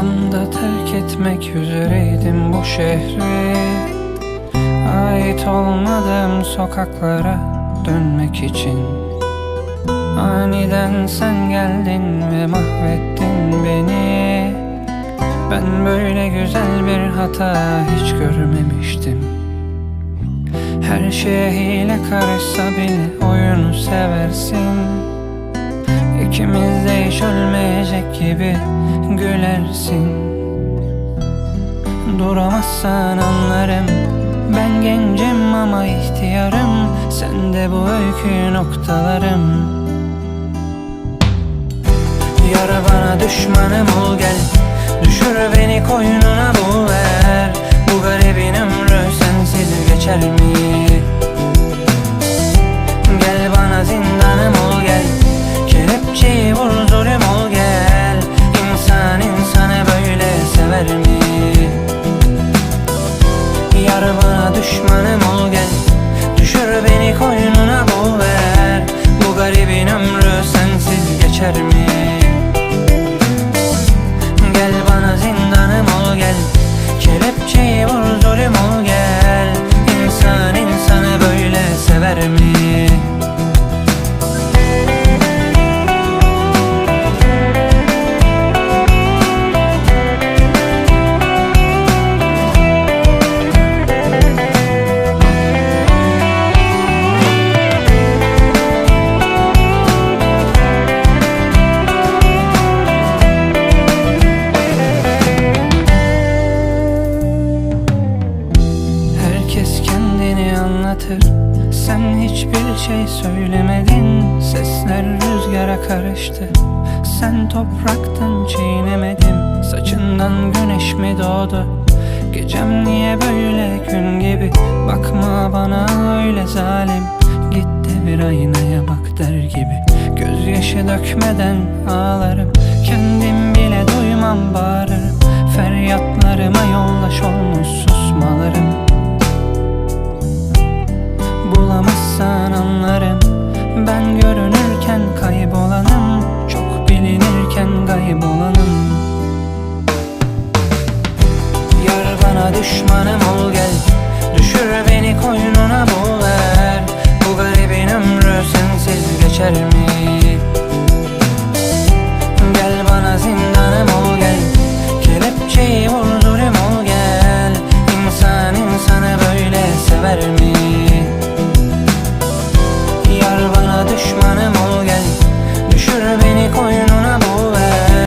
anda terk etmek üzereydim bu şehri. Ait olmadığım sokaklara dönmek için. Aniden sen geldin ve mahvettin beni. Ben böyle güzel bir hata hiç görmemiştim. Her şeye hile karışsa bile oyunu seversin. İkimiz hiç ölmeyecek gibi gülersin. Duramazsan anlarım Ben gencim ama ihtiyarım. Sen de bu öykü noktalarım. Yar bana düşmanım ol gel. Düşür beni koynuna bul ver. Bu garibin ömrü sensiz geçer mi? Geçer mi? Gel bana zindanım ol gel Kelepçeyi vur zulüm ol gel anlatır Sen hiçbir şey söylemedin. Sesler rüzgara karıştı. Sen topraktın çiğnemedim Saçından güneş mi doğdu? Gecem niye böyle gün gibi? Bakma bana öyle zalim. Git de bir aynaya bak der gibi. Gözyaşı dökmeden ağlarım. Kendim bile düşmanım ol gel Düşür beni koynuna boğular Bu garibin ömrü sensiz geçer mi? Gel bana zindanım ol gel Kelepçeyi vur ol gel İnsan insanı böyle sever mi? Yar bana düşmanım ol